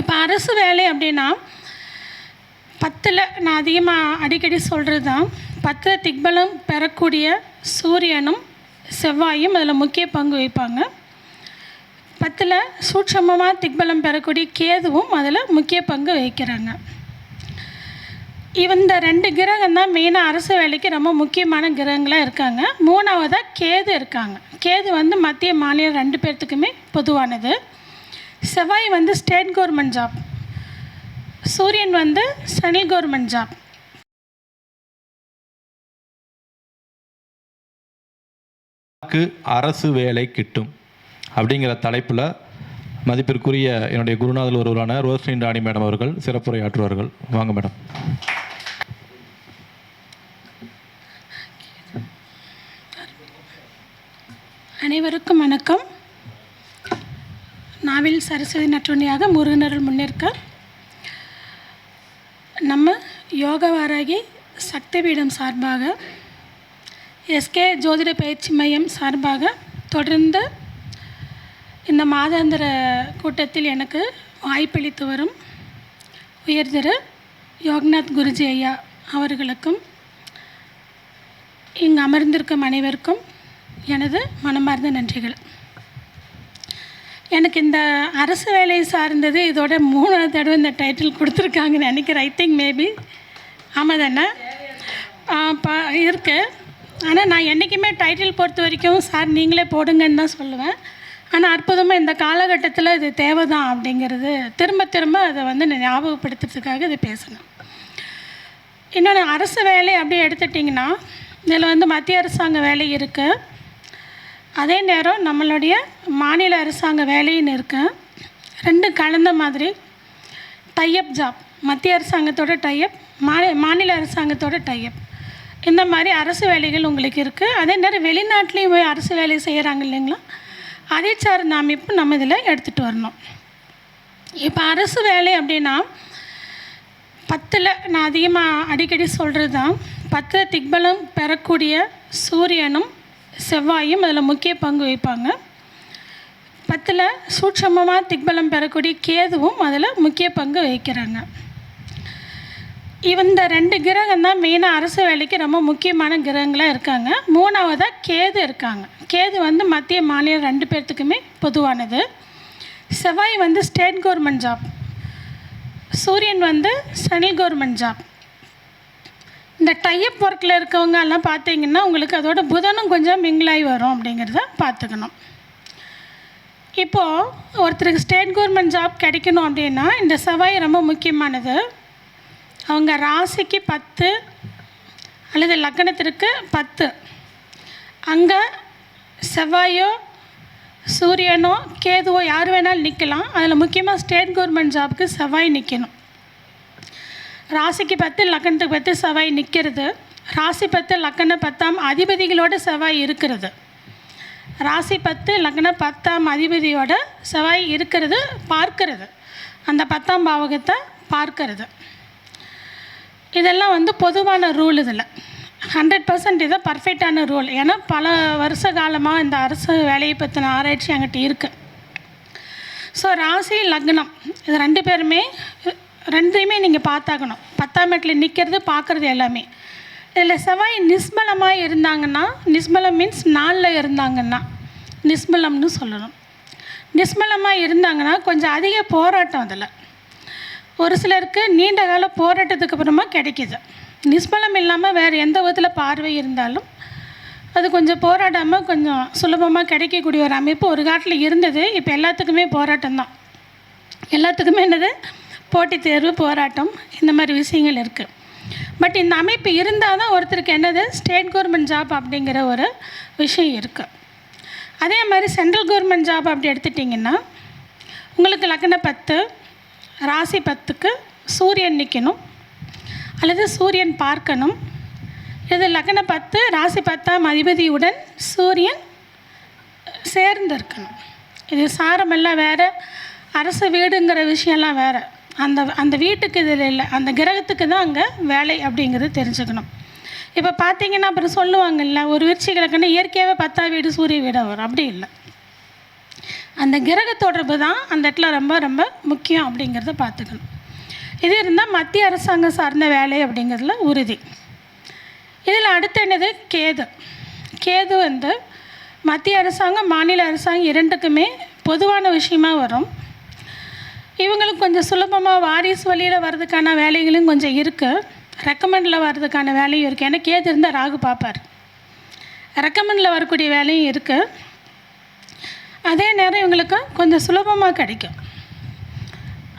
இப்போ அரசு வேலை அப்படின்னா பத்தில் நான் அதிகமாக அடிக்கடி சொல்கிறது தான் பத்தில் திக்பலம் பெறக்கூடிய சூரியனும் செவ்வாயும் அதில் முக்கிய பங்கு வகிப்பாங்க. பத்தில் சூட்சமமாக திக்பலம் பெறக்கூடிய கேதுவும் அதில் முக்கிய பங்கு வகிக்கிறாங்க. இந்த ரெண்டு கிரகம் தான் மெயினாக அரசு வேலைக்கு ரொம்ப முக்கியமான கிரகங்களாக இருக்காங்க. மூணாவதாக கேது இருக்காங்க. கேது வந்து மத்திய மாநிலம் ரெண்டு பேர்த்துக்குமே பொதுவானது. செவ்வாய் வந்து ஸ்டேட் கவர்மெண்ட் ஜாப். சூரியன் வந்து சென்ட்ரல் கவர்மெண்ட் ஜாப். அரசு வேலை கிட்டும் அப்படிங்கிற தலைப்பில் மதிப்பிற்குரிய என்னுடைய குருநாதர் ஒருவரான ரோஸ்லின் ராணி மேடம் அவர்கள் சிறப்புரையாற்றுவார்கள். வாங்க மேடம். அனைவருக்கும் வணக்கம். நாவில் சரஸ்வதி நற்றுணையாக முருகனருள் முன்னேற்க. நம்ம யோகவாராகி சக்தி பீடம் சார்பாக எஸ்கே ஜோதிட பயிற்சி மையம் சார்பாக தொடர்ந்து இந்த மாதாந்திர கூட்டத்தில் எனக்கு வாய்ப்பளித்து வரும் உயர்திரு யோகநாத் குருஜி ஐயா அவர்களுக்கும் இங்கு அமர்ந்திருக்கும் அனைவருக்கும் எனது மனமார்ந்த நன்றிகள். எனக்கு இந்த அரசு வேலை சார்ந்தது இதோட மூணாவது தடவை இந்த டைட்டில் கொடுத்துருக்காங்கன்னு நினைக்கிறேன். ஐ திங்க் மேபி ஆமாம் தானே பா இருக்கு. ஆனால் நான் என்றைக்குமே டைட்டில் பொறுத்த வரைக்கும் சார் நீங்களே போடுங்கன்னு தான் சொல்லுவேன். ஆனால் அற்புதமாக இந்த காலகட்டத்தில் இது தேவை தான் அப்படிங்கிறது திரும்ப திரும்ப அதை வந்து நான் ஞாபகப்படுத்துறதுக்காக இதை பேசணும் இன்னொன்று அரசு வேலை அப்படி எடுத்துட்டிங்கன்னா இதில் வந்து மத்திய அரசாங்க வேலை இருக்குது அதே நேரம் நம்மளுடைய மாநில அரசாங்க வேலைன்னு இருக்கு ரெண்டு கலந்த மாதிரி டையப் ஜாப் மத்திய அரசாங்கத்தோட டையப் மாநில மாநில அரசாங்கத்தோட டையப் இந்த மாதிரி அரசு வேலைகள் உங்களுக்கு இருக்குது அதே நேரம் வெளிநாட்டிலையும் போய் அரசு வேலை செய்கிறாங்க இல்லைங்களா? அதே சார்ந்த அமைப்பு நம்ம இதில் எடுத்துகிட்டு வரணும். இப்போ அரசு வேலை அப்படின்னா பத்தில் நான் அதிகமாக அடிக்கடி சொல்கிறது தான் பத்தில் திக்பலம் பெறக்கூடிய சூரியனும் செவ்வாயும் அதில் முக்கிய பங்கு வகிப்பாங்க. பத்தில் சூட்சமமாக திக்பலம் பெறக்கூடிய கேதுவும் அதில் முக்கிய பங்கு வகிக்கிறாங்க. இந்த ரெண்டு கிரகம் தான் மெயினாக அரசு வேலைக்கு ரொம்ப முக்கியமான கிரகங்களாக இருக்காங்க. மூணாவதாக கேது இருக்காங்க. கேது வந்து மத்திய மாநிலம் ரெண்டு பேர்த்துக்குமே பொதுவானது. செவ்வாய் வந்து ஸ்டேட் கவர்மெண்ட் ஜாப் சூரியன் வந்து சென்ட்ரல் கவர்மெண்ட் ஜாப் இந்த டைப் ஒர்க்கில் இருக்கவங்க எல்லாம் பார்த்தீங்கன்னா உங்களுக்கு அதோட புதனும் கொஞ்சம் மிங்கிளாகி வரும் அப்படிங்கிறத பார்த்துக்கணும். இப்போது ஒருத்தருக்கு ஸ்டேட் கவர்மெண்ட் ஜாப் கிடைக்கணும் அப்படின்னா இந்த செவ்வாய் ரொம்ப முக்கியமானது. அவங்க ராசிக்கு பத்து அல்லது லக்னத்திற்கு பத்து. அங்கே செவ்வாயோ சூரியனோ கேதுவோ யார் வேணாலும் நிற்கலாம் அதில் முக்கியமாக ஸ்டேட் கவர்மெண்ட் ஜாபுக்கு செவ்வாய் நிற்கணும் ராசிக்கு பத்து லக்கணத்துக்கு பத்து செவ்வாய் நிற்கிறது. ராசி பத்து லக்கண பத்தாம் அதிபதிகளோட செவ்வாய் இருக்கிறது. ராசி பத்து லக்ன பத்தாம் அதிபதியோட செவ்வாய் இருக்கிறது பார்க்கிறது. அந்த பத்தாம் பாவகத்தை பார்க்கிறது. இதெல்லாம் வந்து பொதுவான ரூல் இதில். ஹண்ட்ரட் பர்சன்ட் இது பர்ஃபெக்டான ரூல் ஏன்னா பல வருஷ காலமாக இந்த அரசு வேலையை பற்றின ஆராய்ச்சி என்கிட்ட இருக்குது ஸோ ராசி லக்னம். இது ரெண்டு பேருமே ரெண்டையுமே நீங்கள் பார்த்தாகணும். பத்தாம் இடத்துல நிற்கிறது பார்க்குறது எல்லாமே. இதில் செவ்வாய் நிஸ்மலமாக இருந்தாங்கன்னா நிஸ்மலம் மீன்ஸ் நாளில் இருந்தாங்கன்னா நிஸ்மலம்னு சொல்லணும். நிஸ்மலமாக இருந்தாங்கன்னா கொஞ்சம் அதிக போராட்டம் அதில். ஒரு சிலருக்கு நீண்ட கால போராட்டத்துக்கு அப்புறமா கிடைக்கிது. நிஸ்மலம் இல்லாமல் வேறு எந்த விதத்தில் பார்வை இருந்தாலும் அது கொஞ்சம் போராடாமல் கொஞ்சம் சுலபமாக கிடைக்கக்கூடிய ஒரு அமைப்பு ஒரு காலத்தில் இருந்தது. இப்போ எல்லாத்துக்குமே போராட்டம் தான் எல்லாத்துக்குமே என்னது? போட்டித் தேர்வு போராட்டம் இந்த மாதிரி விஷயங்கள் இருக்குது பட் இந்த அமைப்பு இருந்தால் தான் ஒருத்தருக்கு என்னது? ஸ்டேட் கவர்மெண்ட் ஜாப் அப்படிங்கிற ஒரு விஷயம் இருக்குது அதே மாதிரி சென்ட்ரல் கவர்மெண்ட் ஜாப் அப்படி எடுத்துட்டிங்கன்னா உங்களுக்கு லக்ன பத்து ராசி பத்துக்கு சூரியன் நிற்கணும் அல்லது சூரியன் பார்க்கணும். இது லக்ன பத்து ராசி பத்தாம் அதிபதியுடன் சூரியன் சேர்ந்து இருக்கணும் இது சாரமெல்லாம் வேறு அரசு வீடுங்கிற விஷயம்லாம் வேறு. அந்த அந்த வீட்டுக்கு இதில் இல்லை. அந்த கிரகத்துக்கு தான் அங்கே வேலை அப்படிங்கிறது தெரிஞ்சுக்கணும். இப்போ பார்த்தீங்கன்னா அப்புறம் சொல்லுவாங்கல்ல ஒரு விருச்சிகளுக்குன்னு இயற்கையாகவே பத்தா வீடு சூரிய வீடாக வரும். அப்படி இல்லை. அந்த கிரக தொடர்பு தான் அந்த இடத்துல ரொம்ப ரொம்ப முக்கியம் அப்படிங்கிறத பார்த்துக்கணும். இது இருந்தால் மத்திய அரசாங்கம் சார்ந்த வேலை அப்படிங்கிறதுல உறுதி. இதில் அடுத்து என்னது? கேது. கேது வந்து மத்திய அரசாங்கம் மாநில அரசாங்கம் இரண்டுக்குமே பொதுவான விஷயமா வரும். இவங்களுக்கு கொஞ்சம் சுலபமாக வாரிசு வழியில் வர்றதுக்கான வேலைகளும் கொஞ்சம் இருக்குது ரெக்கமெண்டில் வர்றதுக்கான வேலையும் இருக்குது ஏன்னா கேது இருந்தால் ராகு பார்ப்பார். ரெக்கமெண்டில் வரக்கூடிய வேலையும் இருக்குது அதே நேரம் இவங்களுக்கு கொஞ்சம் சுலபமாக கிடைக்கும்.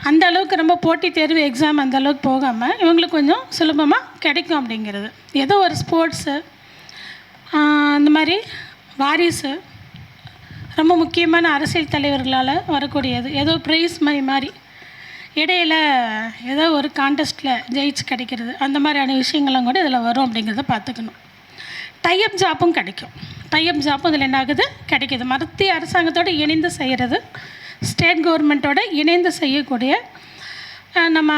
அந்த அளவுக்கு ரொம்ப போட்டி தேர்வு எக்ஸாம் அந்த அளவுக்கு போகாமல் இவங்களுக்கு கொஞ்சம் சுலபமாக கிடைக்கும் அப்படிங்கிறது. ஏதோ ஒரு ஸ்போர்ட்ஸு இந்த மாதிரி வாரிசு ரொம்ப முக்கியமான அரசியல் தலைவர்களால் வரக்கூடியது. ஏதோ ப்ரைஸ் மாதிரி மாதிரி இடையில ஏதோ ஒரு கான்டெஸ்ட்டில் ஜெயிச்சு கிடைக்கிறது. அந்த மாதிரியான விஷயங்களும் கூட இதில் வரும் அப்படிங்கிறத பார்த்துக்கணும். டைப் ஜாப்பும் கிடைக்கும். டைப் ஜாப்பும் இதில் என்ன ஆகுது? கிடைக்கிது. மத்திய அரசாங்கத்தோடு இணைந்து செய்கிறது ஸ்டேட் கவர்மெண்ட்டோடு இணைந்து செய்யக்கூடிய நம்ம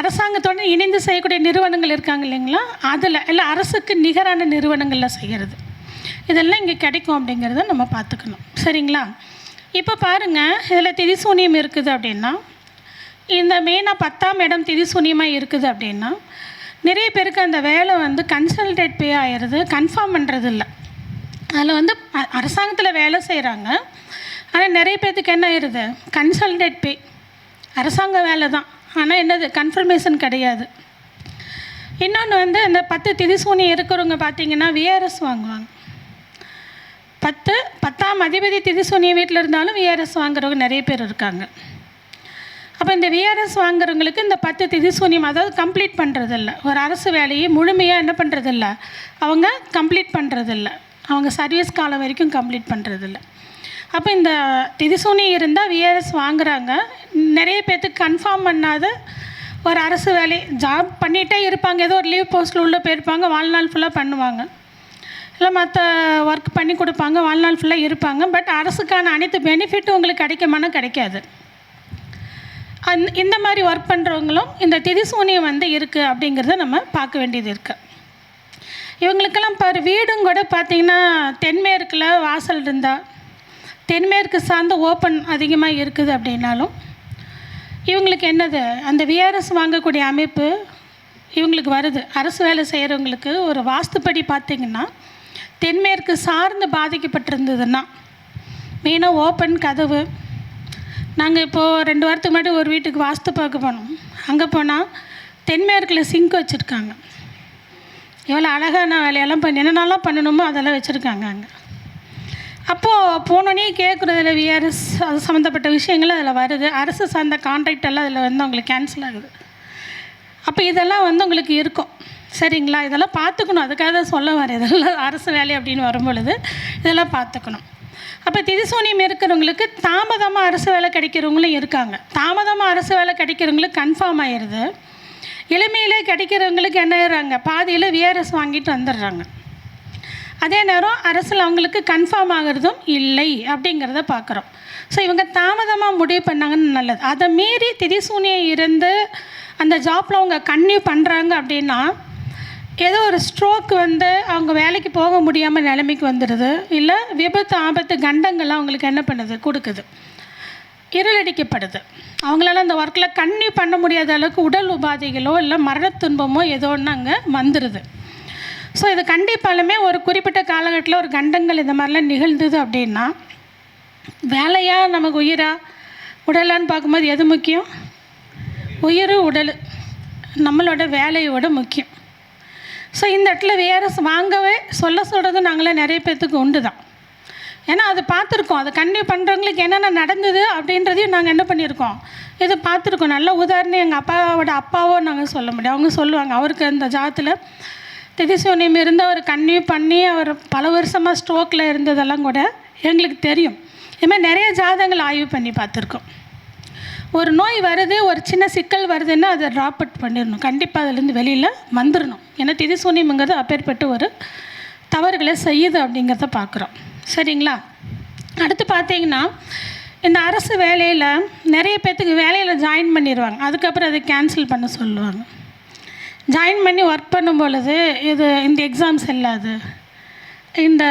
அரசாங்கத்தோடு இணைந்து செய்யக்கூடிய நிறுவனங்கள் இருக்காங்க இல்லைங்களா? அதில் இல்லை அரசுக்கு நிகரான நிறுவனங்களில் செய்கிறது இதெல்லாம் இங்கே கிடைக்கும் அப்படிங்கிறத நம்ம பார்த்துக்கணும். சரிங்களா? இப்போ பாருங்கள் இதில் திதிசூனியம் இருக்குது அப்படின்னா இந்த மெயினாக பத்தாம் இடம் திதிசூனியமாக இருக்குது அப்படின்னா நிறைய பேருக்கு அந்த வேலை வந்து கன்சல்டேட் பே ஆயிடுது கன்ஃபார்ம் பண்ணுறது இல்லை அதில் வந்து அரசாங்கத்தில் வேலை செய்கிறாங்க ஆனால் நிறைய பேர்த்துக்கு என்ன ஆயிடுது கன்சல்டேட் பே அரசாங்க வேலை தான். ஆனால் என்னது? கன்ஃபர்மேஷன் கிடையாது. இன்னொன்று வந்து இந்த பத்து திதிசூனி இருக்கிறவங்க பார்த்தீங்கன்னா விஆர்எஸ் வாங்குவாங்க. பத்து பத்தாம் அதிபதி திதிசூனிய வீட்டில் இருந்தாலும் விஆர்எஸ் வாங்குறவங்க நிறைய பேர் இருக்காங்க. அப்போ இந்த விஆர்எஸ் வாங்குறவங்களுக்கு இந்த பத்து திதிசூனியம் அதாவது கம்ப்ளீட் பண்ணுறதில்ல ஒரு அரசு வேலையை முழுமையாக என்ன பண்ணுறதில்ல அவங்க கம்ப்ளீட் பண்ணுறதில்ல அவங்க சர்வீஸ் காலம் வரைக்கும் கம்ப்ளீட் பண்ணுறதில்ல அப்போ இந்த திதிசூனி இருந்தால் விஆர்எஸ் வாங்குகிறாங்க நிறைய பேர்த்துக்கு கன்ஃபார்ம் பண்ணாத ஒரு அரசு வேலை ஜாப் பண்ணிகிட்டே இருப்பாங்க. ஏதோ ஒரு லீவ் போஸ்ட்டில் உள்ளே போயிருப்பாங்க. வாழ்நாள் ஃபுல்லாக பண்ணுவாங்க. இல்லை மற்ற ஒர்க் பண்ணி கொடுப்பாங்க வாழ்நாள் ஃபுல்லாக இருப்பாங்க. பட் அரசுக்கான அனைத்து பெனிஃபிட்டும் உங்களுக்கு கிடைக்குமானா கிடைக்காது. அந் இந்த மாதிரி ஒர்க் பண்ணுறவங்களும் இந்த திதிசூனியம் வந்து இருக்குது அப்படிங்கிறத நம்ம பார்க்க வேண்டியது இருக்குது இவங்களுக்கெல்லாம் பாரு வீடும் கூட பார்த்திங்கன்னா தென்மேற்கில் வாசல் இருந்தால் தென்மேற்கு சார்ந்த ஓப்பன் அதிகமாக இருக்குது அப்படின்னாலும் இவங்களுக்கு என்னது? அந்த விஆர்எஸ் வாங்கக்கூடிய அமைப்பு இவங்களுக்கு வருது. அரசு வேலை செய்கிறவங்களுக்கு ஒரு வாஸ்துப்படி பார்த்திங்கன்னா தென்மேற்கு சார்ந்து பாதிக்கப்பட்டிருந்ததுன்னா மெயினாக ஓப்பன் கதவு. நாங்கள் இப்போது ரெண்டு வாரத்துக்கு முன்னாடி ஒரு வீட்டுக்கு வாஸ்து பார்க்க போனோம். அங்கே போனால் தென்மேற்கில் சிங்க் வச்சுருக்காங்க. எவ்வளோ அழகான வேலையெல்லாம் பண்ணி என்னென்னலாம் பண்ணணுமோ அதெல்லாம் வச்சுருக்காங்க அங்கே. அப்போது போனோடனே கேட்குறதுல விஆர்எஸ் அது சம்மந்தப்பட்ட விஷயங்கள் அதில் வருது. அரசு சார்ந்த கான்ட்ராக்ட் எல்லாம் அதில் வந்து உங்களுக்கு கேன்சல் ஆகுது. அப்போ இதெல்லாம் வந்து உங்களுக்கு இருக்கும். சரிங்களா? இதெல்லாம் பார்த்துக்கணும். அதுக்காக தான் சொல்ல வரேன். இதெல்லாம் அரசு வேலை அப்படின்னு வரும்பொழுது இதெல்லாம் பார்த்துக்கணும். அப்போ திதிசூனியம் இருக்கிறவங்களுக்கு தாமதமாக அரசு வேலை கிடைக்கிறவங்களும் இருக்காங்க. தாமதமாக அரசு வேலை கிடைக்கிறவங்களுக்கு கன்ஃபார்ம் ஆயிடுது எளிமையிலே கிடைக்கிறவங்களுக்கு என்ன ஆயிடுறாங்க? பாதியில் விஆர்எஸ் வாங்கிட்டு வந்துடுறாங்க. அதே நேரம் அரசில் அவங்களுக்கு கன்ஃபார்ம் ஆகிறதும் இல்லை அப்படிங்கிறத பார்க்குறோம். ஸோ இவங்க தாமதமாக முடிவு பண்ணாங்கன்னு நல்லது. அதை மீறி திதிசூனியம் இருந்து அந்த ஜாப்பில் அவங்க கன்னியூ பண்ணுறாங்க அப்படின்னா ஏதோ ஒரு ஸ்ட்ரோக் வந்து அவங்க வேலைக்கு போக முடியாமல் நிலைமைக்கு வந்துடுது. இல்லை விபத்து ஆபத்து கண்டங்கள்லாம் அவங்களுக்கு என்ன பண்ணுது? கொடுக்குது. இருளடிக்கப்படுது. அவங்களால அந்த ஒர்க்கில் கண்ணி பண்ண முடியாத அளவுக்கு உடல் உபாதைகளோ இல்லை மரண துன்பமோ ஏதோ ஒன்று அங்கே வந்துடுது ஸோ இது கண்டிப்பாலுமே ஒரு குறிப்பிட்ட காலகட்டத்தில் ஒரு கண்டங்கள் இந்த மாதிரிலாம் நிகழ்ந்தது அப்படின்னா வேலையாக நமக்கு உயிரா? உடலான்னு பார்க்கும்போது எது முக்கியம்? உயிர் உடல். நம்மளோட வேலையோட முக்கியம். ஸோ இந்த இடத்துல வேறு வாங்கவே சொல்ல சொல்கிறது நாங்களே நிறைய பேர்த்துக்கு உண்டு தான் ஏன்னா அது பார்த்துருக்கோம். அதை கண்டினியூ பண்ணுறவங்களுக்கு என்னென்ன நடந்தது அப்படின்றதையும் நாங்கள் என்ன பண்ணியிருக்கோம்? இது பார்த்துருக்கோம். நல்ல உதாரணம் எங்கள் அப்பாவோட அப்பாவோ நாங்கள் சொல்ல முடியும் அவங்க சொல்லுவாங்க அவருக்கு அந்த ஜாதத்தில் திதிசோனியம் இருந்து அவர் கன்னியூ பண்ணி அவர் பல வருஷமாக ஸ்ட்ரோக்கில் இருந்ததெல்லாம் கூட எங்களுக்கு தெரியும். இதுமாதிரி நிறைய ஜாதகங்கள் ஆய்வு பண்ணி பார்த்துருக்கோம். ஒரு நோய் வருது ஒரு சின்ன சிக்கல் வருதுன்னா அதை ட்ராப் அவுட் பண்ணிடணும். கண்டிப்பாக அதுலேருந்து வெளியில் வந்துடணும். ஏன்னா திதிசூனியம்ங்கிறது அப்பேற்பட்ட ஒரு தவறுகளை செய்யுது அப்படிங்கிறத பார்க்குறோம். சரிங்களா? அடுத்து பார்த்தீங்கன்னா இந்த அரசு வேலையில் நிறைய பேர்த்துக்கு வேலையில் ஜாயின் பண்ணிடுவாங்க. அதுக்கப்புறம் அதை கேன்சல் பண்ண சொல்லுவாங்க. ஜாயின் பண்ணி ஒர்க் பண்ணும் பொழுது இது இந்த எக்ஸாம்ஸ் இல்லாது இந்த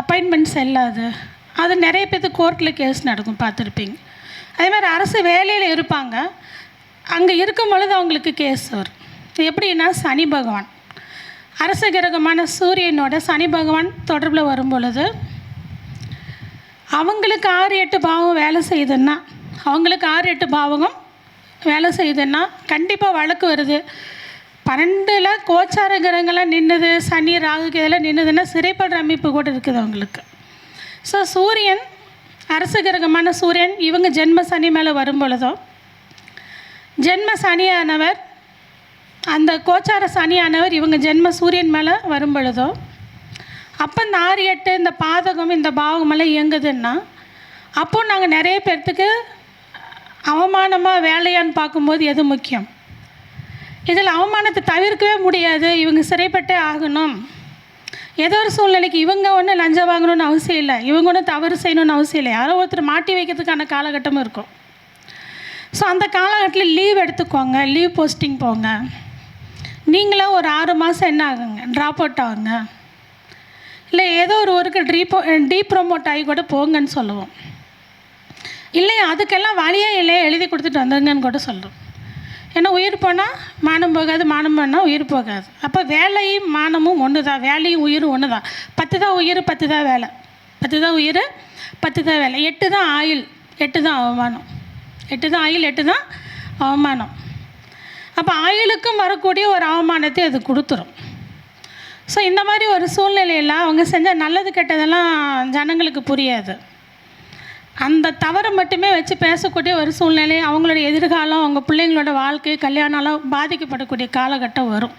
அப்பாயின்மெண்ட்ஸ் இல்லாது அது நிறைய பேர்த்து கோர்ட்டில் கேஸ் நடக்கும். பார்த்துருப்பீங்க. அதே மாதிரி அரசு வேலையில் இருப்பாங்க. அங்கே இருக்கும் பொழுது அவங்களுக்கு கேஸ் வரும் எப்படின்னா சனி பகவான். அரச கிரகமான சூரியனோட சனி பகவான் தொடர்பில் வரும் பொழுது அவங்களுக்கு ஆறு எட்டு பாவம் வேலை செய்யுதுன்னா அவங்களுக்கு ஆறு எட்டு பாவகம் வேலை செய்யுதுன்னா கண்டிப்பாக வழக்கு வருது. பன்னெண்டில் கோச்சார கிரகங்கள்லாம் நின்றுது சனி ராகு இதெல்லாம் நின்றுதுன்னா சிறைப்படுற அமைப்பு கூட இருக்குது அவங்களுக்கு. ஸோ சூரியன் அரச கிரகமான சூரியன் இவங்க ஜென்ம சனி மேலே வரும் பொழுதோ ஜென்ம சனியானவர் அந்த கோச்சார சனியானவர் இவங்க ஜென்ம சூரியன் மேலே வரும் பொழுதோ அப்போ இந்த ஆறு எட்டு இந்த பாதகம் இந்த பாவகமெல்லாம் இயங்குதுன்னா அப்போ நாங்கள் நிறைய பேர்த்துக்கு அவமானமாக வேலையான்னு பார்க்கும்போது எது முக்கியம்? இதில் அவமானத்தை தவிர்க்கவே முடியாது. இவங்க சிறைப்பட்டே ஆகணும். ஏதோ ஒரு சூழ்நிலைக்கு இவங்க ஒன்றும் லஞ்சம் வாங்கணும்னு அவசியம் இல்லை. இவங்க ஒன்றும் தவறு செய்யணும்னு அவசியம் இல்லை. யாரோ ஒருத்தர் மாட்டி வைக்கிறதுக்கான காலகட்டமும் இருக்கும். ஸோ அந்த காலகட்டத்தில் லீவ் எடுத்துக்கோங்க. லீவ் போஸ்டிங் போங்க. நீங்களாம் ஒரு ஆறு மாதம் என்ன ஆகுங்க? ட்ராப் அவுட் ஆகுங்க. இல்லை ஏதோ ஒரு ஒருக்கு ட்ரீப்போ டீ ப்ரொமோட் ஆகி கூட போங்கன்னு சொல்லுவோம். இல்லையா அதுக்கெல்லாம் வழியே இல்லையே எழுதி கொடுத்துட்டு வந்துருங்கன்னு கூட சொல்கிறோம் ஏன்னா உயிர் போனால் மானம் போகாது மானம் போனால் உயிர் போகாது. அப்போ வேலையும் மானமும் ஒன்று தான் வேலையும் உயிரும் ஒன்று தான் பத்து தான் உயிர் பத்து தான் வேலை. பத்து தான் உயிர் பத்து தான் வேலை. எட்டு தான் ஆயில் எட்டு தான் அவமானம். எட்டு தான் ஆயில் எட்டு தான் அவமானம். அப்போ ஆயிலுக்கும் வரக்கூடிய ஒரு அவமானத்தை அது கொடுத்துரும். ஸோ இந்த மாதிரி ஒரு சூழ்நிலையில் அவங்க செஞ்ச நல்லது கெட்டதெல்லாம் ஜனங்களுக்கு புரியாது. அந்த தவறை மட்டுமே வச்சு பேசக்கூடிய ஒரு சூழ்நிலை அவங்களோட எதிர்காலம் அவங்க பிள்ளைங்களோட வாழ்க்கை கல்யாணம்லாம் பாதிக்கப்படக்கூடிய காலகட்டம் வரும்.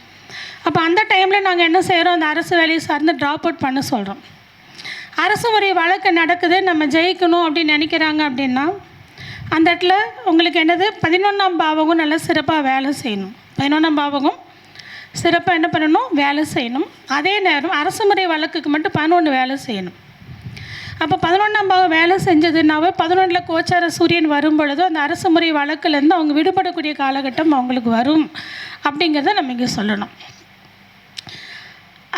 அப்போ அந்த டைமில் நாங்கள் என்ன செய்கிறோம் அந்த அரசு வேலையை சார்ந்து ட்ராப் அவுட் பண்ண சொல்கிறோம் அரசு முறை வழக்கு நடக்குது நம்ம ஜெயிக்கணும் அப்படின்னு நினைக்கிறாங்க அப்படின்னா அந்த இடத்துல உங்களுக்கு என்னது? பதினொன்றாம் பாவகம் நல்லா சிறப்பாக வேலை செய்யணும். பதினொன்றாம் பாவகம் சிறப்பாக என்ன பண்ணணும்? வேலை செய்யணும். அதே நேரம் அரசு முறை வழக்குக்கு மட்டும் பதினொன்று வேலை செய்யணும். அப்போ பதினொன்றாம் பாவம் வேலை செஞ்சதுனாவே பதினொன்றில் கோச்சார சூரியன் வரும் பொழுது அந்த அரசு முறை வழக்குலேருந்து அவங்க விடுபடக்கூடிய காலகட்டம் அவங்களுக்கு வரும் அப்படிங்கிறத நம்ம இங்கே சொல்லணும்.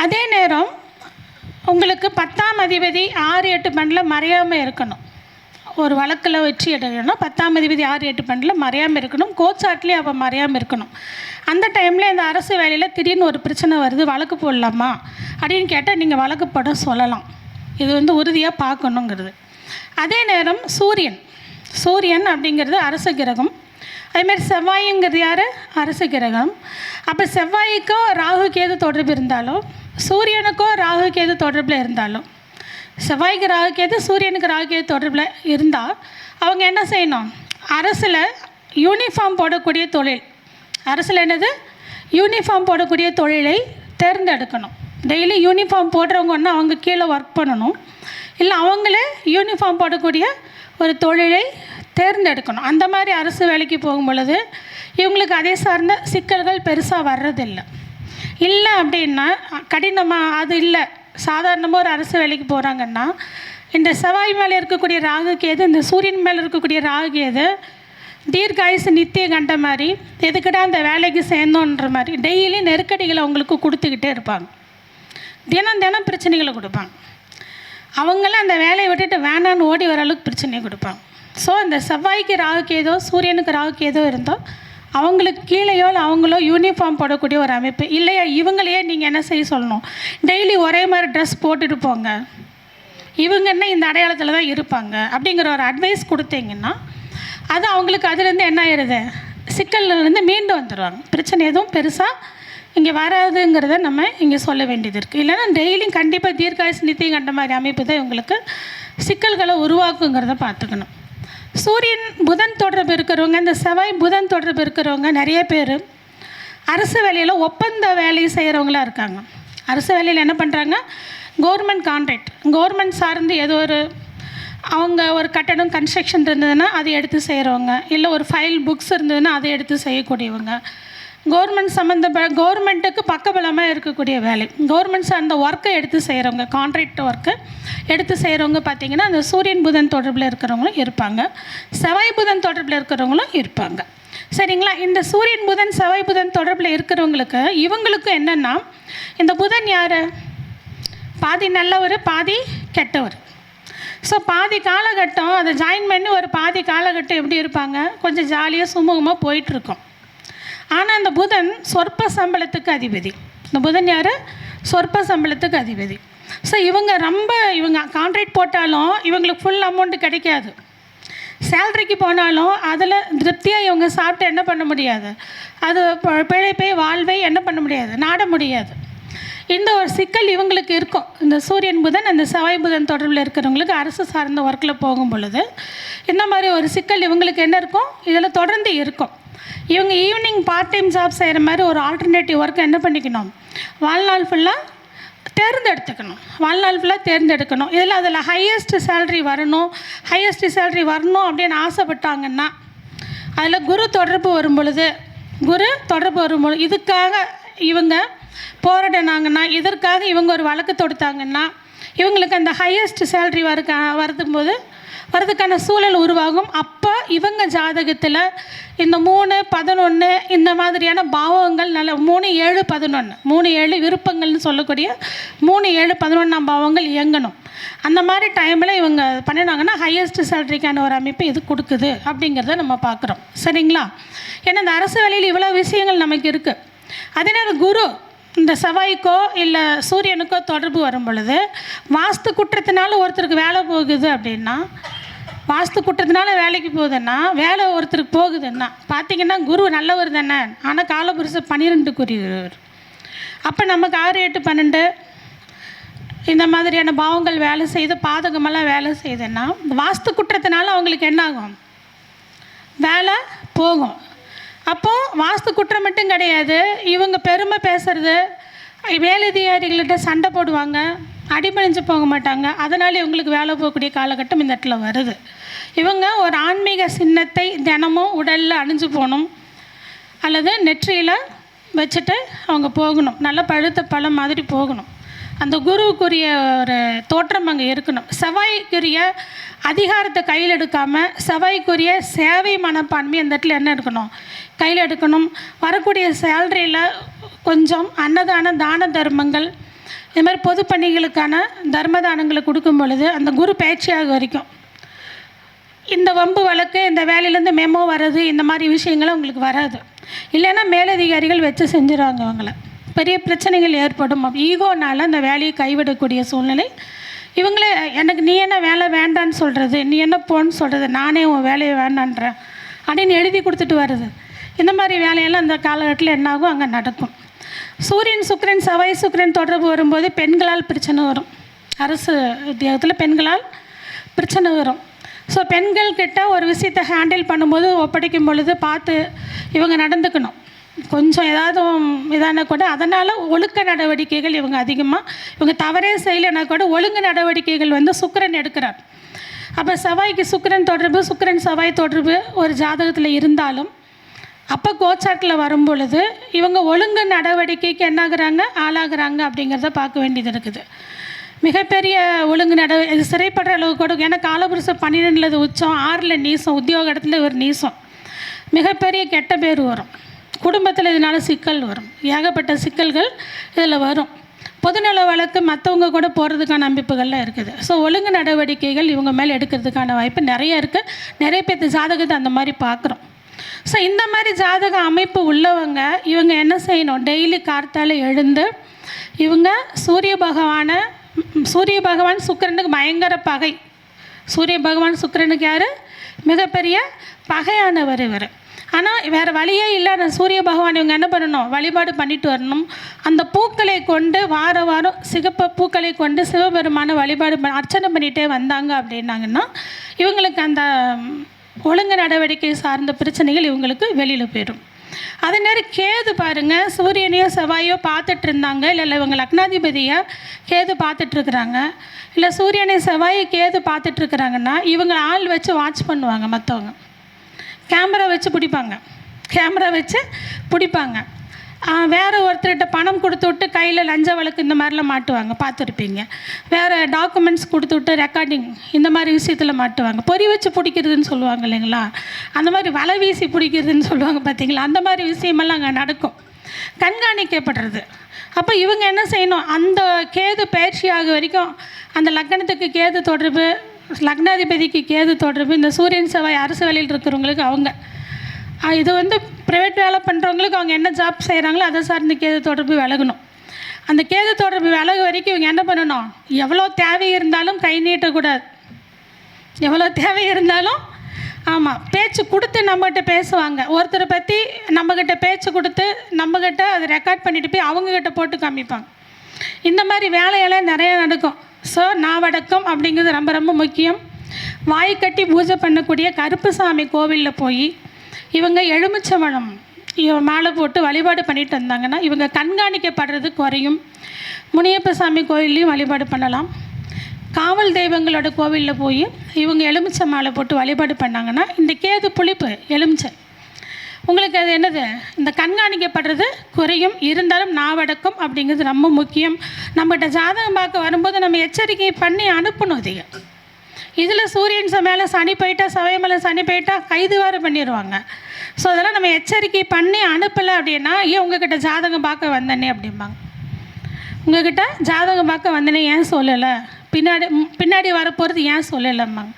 அதே நேரம் உங்களுக்கு பத்தாம் அதிபதி ஆறு எட்டு பண்டில் மறையாமல் இருக்கணும். ஒரு வழக்கில் வெற்றி அடையணும்னா பத்தாம் அதிபதி ஆறு எட்டு பண்டில் மறையாமல் இருக்கணும். கோச்சாட்லேயும் அவள் மறையாமல் இருக்கணும். அந்த டைமில் இந்த அரசு வேலையில் திடீர்னு ஒரு பிரச்சனை வருது வழக்கு போடலாமா அப்படின்னு கேட்டால் நீங்கள் வழக்கு போட சொல்லலாம். இது வந்து உறுதியாக பார்க்கணுங்கிறது. அதே நேரம் சூரியன். சூரியன் அப்படிங்கிறது அரச கிரகம். அதேமாதிரி செவ்வாய்ங்கிறது யார்? அரச கிரகம். அப்போ செவ்வாய்க்கோ ராகு கேது தொடர்பு இருந்தாலும் சூரியனுக்கோ ராகு கேது தொடர்பில் இருந்தாலும் செவ்வாய்க்கு ராகு கேது சூரியனுக்கு ராகு கேது தொடர்பில் இருந்தால் அவங்க என்ன செய்யணும்? அரசில் யூனிஃபார்ம் போடக்கூடிய தொழில். அரசில் என்னது? யூனிஃபார்ம் போடக்கூடிய தொழிலை தேர்ந்தெடுக்கணும். டெய்லி யூனிஃபார்ம் போடுறவங்க ஒன்று அவங்க கீழே ஒர்க் பண்ணணும். இல்லை அவங்களே யூனிஃபார்ம் போடக்கூடிய ஒரு தொழிலை தேர்ந்தெடுக்கணும். அந்த மாதிரி அரசு வேலைக்கு போகும் பொழுது இவங்களுக்கு அதே சார்ந்த சிக்கல்கள் பெருசாக வர்றதில்லை. இல்லை அப்படின்னா கடினமாக அது இல்லை. சாதாரணமாக ஒரு அரசு வேலைக்கு போகிறாங்கன்னா இந்த செவ்வாய் மேலே இருக்கக்கூடிய ராகு கேது இந்த சூரியன் மேலே இருக்கக்கூடிய ராகு கேது தீர்காயுசு நித்திய கண்ட மாதிரி எதுக்கிட்ட அந்த வேலைக்கு சேர்ந்தோன்ற மாதிரி டெய்லி நெருக்கடிகளை அவங்களுக்கு கொடுத்துக்கிட்டே இருப்பாங்க. தினம் தினம் பிரச்சனைகளை கொடுப்பாங்க. அவங்களாம் அந்த வேலையை விட்டுட்டு வேணான்னு ஓடி வர அளவுக்கு பிரச்சனையை கொடுப்பான் ஸோ அந்த செவ்வாய்க்கு ராகுக்கு ஏதோ சூரியனுக்கு ராகுக்கு ஏதோ இருந்தோ அவங்களுக்கு கீழேயோ இல்லை அவங்களோ யூனிஃபார்ம் போடக்கூடிய ஒரு அமைப்பு இல்லையா? இவங்களையே நீங்கள் என்ன செய்ய சொல்லணும்? டெய்லி ஒரே மாதிரி ட்ரெஸ் போட்டுட்டு போங்க. இவங்க என்ன இந்த அடையாளத்தில் தான் இருப்பாங்க? அப்படிங்கிற ஒரு அட்வைஸ் கொடுத்தீங்கன்னா அது அவங்களுக்கு அதுலேருந்து என்ன ஆயிடுது சிக்கல்லேருந்து மீண்டு வந்துடுவாங்க பிரச்சனை எதுவும் பெருசாக இங்கே வராதுங்கிறத நம்ம இங்கே சொல்ல வேண்டியது இருக்குது இல்லைன்னா டெய்லியும் கண்டிப்பாக தீர்க்காயுசு நித்தியம் கண்ட மாதிரி அமைப்பு தான் இவங்களுக்கு சிக்கல்களை உருவாக்குங்கிறத பார்த்துக்கணும். சூரியன் புதன் தொடர்பு இருக்கிறவங்க இந்த செவ்வாய் புதன் தொடர்பு இருக்கிறவங்க நிறைய பேர் அரசு வேலையில் ஒப்பந்த வேலையை செய்கிறவங்களா இருக்காங்க. அரசு வேலையில் என்ன பண்ணுறாங்க கவர்மெண்ட் கான்ட்ராக்ட் கவர்மெண்ட் சார்ந்து ஏதோ ஒரு அவங்க ஒரு கட்டடம் கன்ஸ்ட்ரக்ஷன் இருந்ததுன்னா அதை எடுத்து செய்கிறவங்க இல்லை ஒரு ஃபைல் புக்ஸ் இருந்ததுன்னா அதை எடுத்து செய்யக்கூடியவங்க. கவர்மெண்ட் சம்மந்தப்ப கவர்மெண்ட்டுக்கு பக்கபலமாக இருக்கக்கூடிய வேலை. கவர்மெண்ட் சார்ந்த ஒர்க்கை எடுத்து செய்கிறவங்க கான்ட்ராக்ட் ஒர்க்கு எடுத்து செய்கிறவங்க பார்த்திங்கன்னா அந்த சூரியன் புதன் தொடர்பில் இருக்கிறவங்களும் இருப்பாங்க. செவ்வாய் புதன் தொடர்பில் இருக்கிறவங்களும் இருப்பாங்க. சரிங்களா? இந்த சூரியன் புதன் செவ்வாய் புதன் தொடர்பில் இருக்கிறவங்களுக்கு இவங்களுக்கு என்னென்னா இந்த புதன் யார்? பாதி நல்லவர் பாதி கெட்டவர். ஸோ பாதி காலகட்டம் அதை ஜாயின் பண்ணி ஒரு பாதி காலகட்டம் எப்படி இருப்பாங்க? கொஞ்சம் ஜாலியாக சுமூகமாக போயிட்டுருக்கோம் ஆனால் அந்த புதன் சொற்ப சம்பளத்துக்கு அதிபதி. இந்த புதன் யார்? சொற்ப சம்பளத்துக்கு அதிபதி. ஸோ இவங்க ரொம்ப இவங்க கான்ட்ராக்ட் போட்டாலும் இவங்களுக்கு ஃபுல் அமௌண்ட்டு கிடைக்காது. சேல்ரிக்கு போனாலும் அதில் திருப்தியாக இவங்க சாப்பிட்டு என்ன பண்ண முடியாது? அது ப- பிழைப்பை வாழ்வை என்ன பண்ண முடியாது? நாட முடியாது. இந்த ஒரு சிக்கல் இவங்களுக்கு இருக்கும். இந்த சூரியன் புதன் அந்த செவ்வாய் புதன் தொடர்பில் இருக்கிறவங்களுக்கு அரசு சார்ந்த ஒர்க்கில் போகும் பொழுது இந்த மாதிரி ஒரு சிக்கல் இவங்களுக்கு என்ன இருக்கும்? இதில் தொடர்ந்து இருக்கும். இவங்க ஈவினிங் பார்ட் டைம் ஜாப் செய்கிற மாதிரி ஒரு ஆல்டர்னேட்டிவ் ஒர்க்கை என்ன பண்ணிக்கணும்? வாழ்நாள் ஃபுல்லாக தேர்ந்தெடுத்துக்கணும். வாழ்நாள் ஃபுல்லாக தேர்ந்தெடுக்கணும். இதில் அதில் ஹையஸ்ட் சேல்ரி வரணும். ஹையஸ்ட் சேல்ரி வரணும் அப்படின்னு ஆசைப்பட்டாங்கன்னா அதில் குரு தொடர்பு வரும் பொழுது குரு தொடர்பு வரும் பொழுது இதுக்காக இவங்க போராடினாங்கன்னா இதற்காக இவங்க ஒரு வழக்கு தொடுத்தாங்கன்னா இவங்களுக்கு அந்த ஹையஸ்ட் சேல்ரி வரக்கா வரதும் போது வரதுக்கான சூழல் உருவாகும். அப்போ இவங்க ஜாதகத்தில் இந்த மூணு பதினொன்று இந்த மாதிரியான பாவங்கள் நல்ல மூணு ஏழு பதினொன்று மூணு ஏழு விருப்பங்கள்னு சொல்லக்கூடிய மூணு ஏழு பதினொன்றாம் பாவங்கள் இயங்கணும். அந்த மாதிரி டைமில் இவங்க பண்ணினாங்கன்னா ஹையஸ்ட் சேலரிக்கான ஒரு அமைப்பு இது கொடுக்குது அப்படிங்கிறத நம்ம பார்க்குறோம். சரிங்களா? ஏன்னா இந்த அரசு வேலையில் இவ்வளோ விஷயங்கள் நமக்கு இருக்குது அதே நேரம் குரு இந்த செவ்வாய்க்கோ இல்லை சூரியனுக்கோ தொடர்பு வரும் பொழுது வாஸ்து குற்றத்தினால ஒருத்தருக்கு வேலை போகுது அப்படின்னா வாஸ்து குற்றத்தினால வேலைக்கு போகுதுன்னா வேலை ஒருத்தருக்கு போகுதுன்னா பார்த்தீங்கன்னா குரு நல்லவர் தானே. ஆனால் காலபுருஷ பன்னிரெண்டுக்குரியவர் அப்போ நமக்கு ஆறு எட்டு பன்னெண்டு இந்த மாதிரியான பாவங்கள் வேலை செய்து பாதகமெல்லாம் வேலை செய்யுதுன்னா வாஸ்து குற்றத்தினால அவங்களுக்கு என்ன ஆகும் வேலை போகும். அப்போது வாஸ்து குற்றம் மட்டும் கிடையாது. இவங்க பெருமை பேசுறது மேலதிகாரிகள்கிட்ட சண்டை போடுவாங்க அடிபணிஞ்சு போக மாட்டாங்க. அதனால் இவங்களுக்கு வேலை போகக்கூடிய காலகட்டம் இந்த இடத்துல வருது. இவங்க ஒரு ஆன்மீக சின்னத்தை தினமும் உடலில் அணிஞ்சு போகணும். அல்லது நெற்றியில் வச்சுட்டு அவங்க போகணும். நல்ல பழுத்த பழம் மாதிரி போகணும். அந்த குருவுக்குரிய ஒரு தோற்றம் அங்கே இருக்கணும். செவ்வாய்க்குரிய அதிகாரத்தை கையில் எடுக்காமல் செவ்வாய்க்குரிய சேவை மனப்பான்மை அந்த இடத்துல என்ன எடுக்கணும்? கையில் எடுக்கணும். வரக்கூடிய சேலரியில் கொஞ்சம் அன்னதான தான தர்மங்கள் இது மாதிரி பொது பணிகளுக்கான தர்ம தானங்களை கொடுக்கும் பொழுது அந்த குரு பயிற்சியாக வரைக்கும். இந்த வம்பு வழக்கு இந்த வேலையிலேருந்து மெமோ வர்றது இந்த மாதிரி விஷயங்களும் உங்களுக்கு வராது. இல்லைன்னா மேலதிகாரிகள் வச்சு செஞ்சுருவாங்க அவங்கள. பெரிய பிரச்சனைகள் ஏற்படும். ஈகோனால் அந்த வேலையை கைவிடக்கூடிய சூழ்நிலை. இவங்களே எனக்கு நீ என்ன வேலை வேண்டான்னு சொல்கிறது நீ என்ன போன்னு சொல்கிறது நானே உன் வேலையை வேண்டான்றேன். அப்படின்னு எழுதி கொடுத்துட்டு வருது இந்த மாதிரி வேலையெல்லாம் அந்த காலகட்டத்தில் என்னாகும் அங்கே நடக்கும். சூரியன் சுக்கரன் செவ்வாய் சுக்கரன் தொடர்பு வரும்போது பெண்களால் பிரச்சனை வரும். அரசு உத்தியோகத்தில் பெண்களால் பிரச்சனை வரும். ஸோ பெண்கள்கிட்ட ஒரு விஷயத்தை ஹேண்டில் பண்ணும்போது ஒப்படைக்கும் பொழுது பார்த்து இவங்க நடந்துக்கணும். கொஞ்சம் ஏதாவது இதான கூட அதனால் ஒழுக்க நடவடிக்கைகள் இவங்க அதிகமாக இவங்க தவறே செய்யலைன்னா கூட ஒழுங்கு நடவடிக்கைகள் வந்து சுக்கரன் எடுக்கிறார். அப்போ செவ்வாய்க்கு சுக்கரன் தொடர்பு சுக்கரன் செவ்வாய் தொடர்பு ஒரு ஜாதகத்தில் இருந்தாலும் அப்போ கோச்சாட்டில் வரும் பொழுது இவங்க ஒழுங்கு நடவடிக்கைக்கு என்னாகிறாங்க ஆளாகிறாங்க அப்படிங்கிறத பார்க்க வேண்டியது இருக்குது. மிகப்பெரிய ஒழுங்கு நட இது சிறைப்படுற அளவு கூட ஏன்னா காலபுருஷம் பன்னிரெண்டுலது உச்சம் ஆறில் நீசம் உத்தியோக இடத்துல ஒரு நீசம். மிகப்பெரிய கெட்ட பேர் வரும். குடும்பத்தில் இதனால் சிக்கல் வரும். ஏகப்பட்ட சிக்கல்கள் இதில் வரும். பொதுநல வழக்கு மற்றவங்க கூட போகிறதுக்கான அமைப்புகள்லாம் இருக்குது. ஸோ ஒழுங்கு நடவடிக்கைகள் இவங்க மேலே எடுக்கிறதுக்கான வாய்ப்பு நிறைய இருக்குது நிறைய பேர்த்து ஜாதகத்தை அந்த மாதிரி பார்க்குறோம் ஸோ இந்த மாதிரி ஜாதக அமைப்பு உள்ளவங்க இவங்க என்ன செய்யணும்? டெய்லி கார்த்தால எழுந்து இவங்க சூரிய பகவானை சூரிய பகவான் சுக்கிரனுக்கு பயங்கர பகை. சூரிய பகவான் சுக்கிரனுக்கு யார்? மிகப்பெரிய பகையானவர் இவர். ஆனால் வேறு வழியே இல்லை. அந்த சூரிய பகவான் இவங்க என்ன பண்ணணும்? வழிபாடு பண்ணிட்டு வரணும். அந்த பூக்களை கொண்டு வார வாரம் சிகப்பு பூக்களை கொண்டு சிவபெருமான வழிபாடு ப- அர்ச்சனை பண்ணிகிட்டே வந்தாங்க அப்படின்னாங்கன்னா இவங்களுக்கு அந்த ஒழுங்கு நடவடிக்கை சார்ந்த பிரச்சனைகள் இவங்களுக்கு வெளியில் போயிடும். அதே நேரம் கேது பாருங்கள் சூரியனையோ செவ்வாயோ பார்த்துட்டு இருந்தாங்க இல்லை இல்லை இவங்க லக்னாதிபதியை கேது பார்த்துட்ருக்குறாங்க இல்லை சூரியனை செவ்வாயை கேது பார்த்துட்ருக்குறாங்கன்னா இவங்க ஆள் வச்சு வாட்ச் பண்ணுவாங்க மற்றவங்க கேமரா வச்சு பிடிப்பாங்க. கேமரா வச்சு பிடிப்பாங்க. வேறு ஒருத்தர்கிட்ட பணம் கொடுத்து விட்டு கையில் லஞ்ச வழக்கு இந்த மாதிரிலாம் மாட்டுவாங்க. பார்த்துருப்பீங்க. வேறு டாக்குமெண்ட்ஸ் கொடுத்து விட்டு ரெக்கார்டிங் இந்த மாதிரி விஷயத்தில் மாட்டுவாங்க. பொறி வச்சு பிடிக்கிறதுன்னு சொல்லுவாங்க இல்லைங்களா? அந்த மாதிரி வலை வீசி பிடிக்கிறதுன்னு சொல்லுவாங்க பார்த்தீங்களா? அந்த மாதிரி விஷயமெல்லாம் அங்கே நடக்கும். கண்காணிக்கப்படுறது. அப்போ இவங்க என்ன செய்யணும்? அந்த கேது பயிற்சி ஆக வரைக்கும் அந்த லக்கணத்துக்கு கேது தொடர்பு லக்னாதிபதிக்கு கேது தொடர்பு இந்த சூரியன் செவ்வாய் அரசு வேலையில் இருக்கிறவங்களுக்கு அவங்க இது வந்து ப்ரைவேட் வேலை பண்ணுறவங்களுக்கு அவங்க என்ன ஜாப் செய்கிறாங்களோ அதை சார்ந்து கேது தொடர்பு விலகணும். அந்த கேது தொடர்பு விலகு வரைக்கும் இவங்க என்ன பண்ணணும்? எவ்வளோ தேவை இருந்தாலும் கை நீட்டக்கூடாது. எவ்வளோ தேவை இருந்தாலும் ஆமாம் பேச்சு கொடுத்து நம்மகிட்ட பேசுவாங்க. ஒருத்தரை பற்றி நம்மக்கிட்ட பேச்சு கொடுத்து நம்மக்கிட்ட அதை ரெக்கார்ட் பண்ணிட்டு போய் அவங்கக்கிட்ட போட்டு காமிப்பாங்க. இந்த மாதிரி வேலையெல்லாம் நிறைய நடக்கும். ஸோ நாவடக்கம் அப்படிங்கிறது ரொம்ப ரொம்ப முக்கியம். வாய் கட்டி பூஜை பண்ணக்கூடிய கருப்புசாமி கோவிலில் போய் இவங்க எலுமிச்சம்பழம் இவ மாலை போட்டு வழிபாடு பண்ணிட்டு வந்தாங்கன்னா இவங்க கண்காணிக்கப்படுறது குறையும். முனியப்ப சாமி கோயில்லையும் வழிபாடு பண்ணலாம். காவல் தெய்வங்களோட கோவிலில் போய் இவங்க எலுமிச்சை மாலை போட்டு வழிபாடு பண்ணாங்கன்னா இந்த கேது புளிப்பு எலுமிச்சை. உங்களுக்கு அது என்னது? இந்த கண்காணிக்கப்படுறது குறையும். இருந்தாலும் நாவடக்கம் அப்படிங்கிறது ரொம்ப முக்கியம். நம்மகிட்ட ஜாதகம் பார்க்க வரும்போது நம்ம எச்சரிக்கை பண்ணி அனுப்பணும் அதிகம் இதில் சூரியன் மேலே சனி போயிட்டா சமய மேலே சனி போயிட்டா கைது வேறு பண்ணிடுவாங்க ஸோ அதெல்லாம் நம்ம எச்சரிக்கை பண்ணி அனுப்பலை அப்படின்னா ஏன் உங்ககிட்ட ஜாதகம் பார்க்க வந்தனே அப்படிம்பாங்க. உங்ககிட்ட ஜாதகம் பார்க்க வந்தனே ஏன் சொல்லலை? பின்னாடி பின்னாடி வரப்போகிறது ஏன் சொல்லலைம்பாங்க.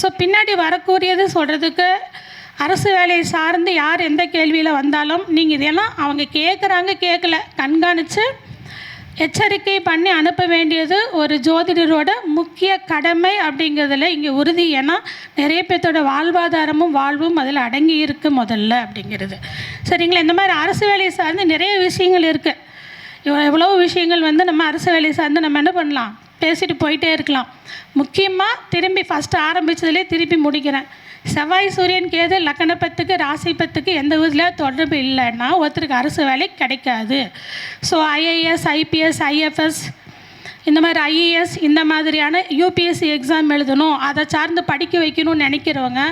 ஸோ பின்னாடி வரக்கூடியது சொல்கிறதுக்கு அரசு வேலையை சார்ந்து யார் எந்த கேள்வியில் வந்தாலும் நீங்கள் இதெல்லாம் அவங்க கேட்குறாங்க கேட்கல கண்காணித்து எச்சரிக்கை பண்ணி அனுப்ப வேண்டியது ஒரு ஜோதிடரோட முக்கிய கடமை அப்படிங்கிறதுல இங்கே உறுதி. ஏன்னா நிறைய பேர்த்தோட வாழ்வாதாரமும் வாழ்வும் அதில் அடங்கி இருக்குது முதல்ல அப்படிங்கிறது. சரிங்களா? இந்த மாதிரி அரசு வேலையை சார்ந்து நிறைய விஷயங்கள் இருக்குது இவ்வளோ எவ்வளோ விஷயங்கள் வந்து நம்ம அரசு வேலையை சார்ந்து நம்ம என்ன பண்ணலாம்? பேசிட்டு போயிட்டே இருக்கலாம். முக்கியமாக திரும்பி ஃபஸ்ட்டு ஆரம்பித்ததுலேயே திருப்பி முடிக்கிறேன். செவ்வாய் சூரியன் கேது லக்கணப்பத்துக்கு ராசிப்பத்துக்கு எந்த விதத்தில் தொடர்பு இல்லைன்னா ஒருத்தருக்கு அரசு வேலை கிடைக்காது. ஸோ ஐஏஎஸ் ஐபிஎஸ் ஐஎஃப்எஸ் இந்த மாதிரி ஐஏஎஸ் இந்த மாதிரியான யூபிஎஸ்சி எக்ஸாம் எழுதணும் அதை சார்ந்து படிக்க வைக்கணும்னு நினைக்கிறவங்க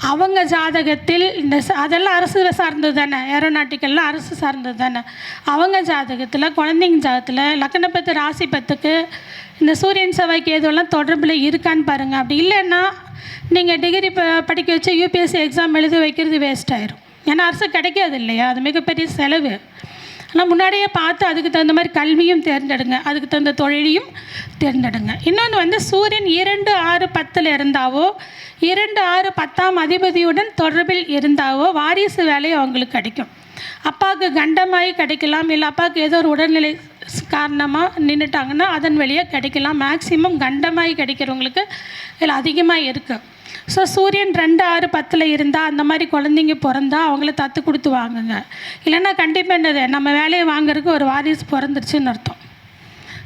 அவங்க ஜாதகத்தில் இந்த அதெல்லாம் அரசு சார்ந்தது தானே ஏரோநாட்டிக்கல்லாம் அரசு சார்ந்தது தானே. அவங்க ஜாதகத்தில் குழந்தைங்க ஜாதகத்தில் லக்கணப்பத்து ராசிப்பத்துக்கு இந்த சூரியன் செவ்வாய்க்கு எதுவெல்லாம் தொடர்பில் இருக்கான்னு பாருங்கள் அப்படி இல்லைன்னா நீங்கள் டிகிரி ப படிக்க வச்சு யூபிஎஸ்சி எக்ஸாம் எழுத வைக்கிறது வேஸ்ட் ஆயிரும். ஏன்னா அரசு கிடைக்காது இல்லையா? அது மிகப்பெரிய செலவு. ஆனால் முன்னாடியே பார்த்து அதுக்கு தகுந்த மாதிரி கல்வியும் தேர்ந்தெடுங்க. அதுக்கு தகுந்த தொழிலையும் தேர்ந்தெடுங்க. இன்னொன்று வந்து சூரியன் இரண்டு ஆறு பத்தில் இருந்தாவோ இரண்டு ஆறு பத்தாம் அதிபதியுடன் தொடர்பில் இருந்தாவோ வாரிசு வேலையும் அவங்களுக்கு கிடைக்கும். அப்பாவுக்கு கண்டமாகி கிடைக்கலாம். இல்லை அப்பாவுக்கு ஏதோ ஒரு உடல்நிலை காரணமாக நின்றுட்டாங்கன்னா அதன் வழியாக கிடைக்கலாம். மேக்ஸிமம் கண்டமாய் கிடைக்கிறவங்களுக்கு இதில் அதிகமாக இருக்குது ஸோ சூரியன் ரெண்டு ஆறு பத்தில் இருந்தால் அந்த மாதிரி குழந்தைங்க பிறந்தா அவங்கள தத்து கொடுத்து வாங்குங்க. இல்லைன்னா கண்டிப்பாக என்னது நம்ம வேலையை வாங்குறதுக்கு ஒரு வாரிசு பிறந்துருச்சுன்னு அர்த்தம்.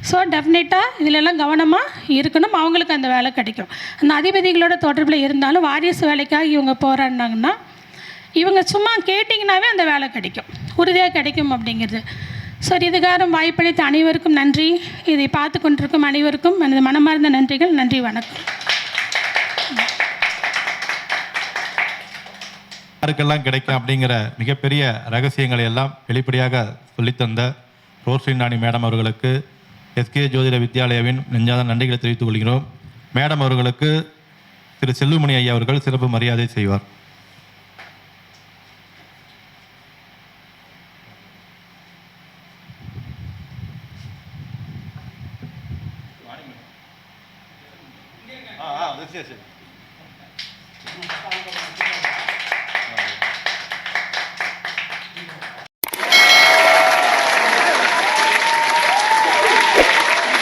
ஸோ டெஃபினட்டாக இதிலெல்லாம் கவனமாக இருக்கணும். அவங்களுக்கு அந்த வேலை கிடைக்கும். அந்த அதிபதிகளோட தொடர்பில் இருந்தாலும் வாரிசு வேலைக்காக இவங்க போராடினாங்கன்னா இவங்க சும்மா கேட்டிங்கனாவே அந்த வேலை கிடைக்கும். உறுதியாக கிடைக்கும் அப்படிங்கிறது. ஸோ வாய்ப்பளித்த அனைவருக்கும் நன்றி. இதை பார்த்து கொண்டிருக்கும் அனைவருக்கும் எனது மனமார்ந்த நன்றிகள். நன்றி வணக்கம். யாருக்கெல்லாம் கிடைக்கும் அப்படிங்கிற மிகப்பெரிய ரகசியங்களை எல்லாம் வெளிப்படையாக சொல்லித்தந்த ரோஸ்லின் ராணி மேடம் அவர்களுக்கு எஸ்கே ஜோதிட வித்யாலயாவின் நெஞ்சாத நன்றிகளை தெரிவித்துக் கொள்கிறோம். மேடம் அவர்களுக்கு திரு செல்லுமணி ஐயா அவர்கள் சிறப்பு மரியாதை செய்வார்.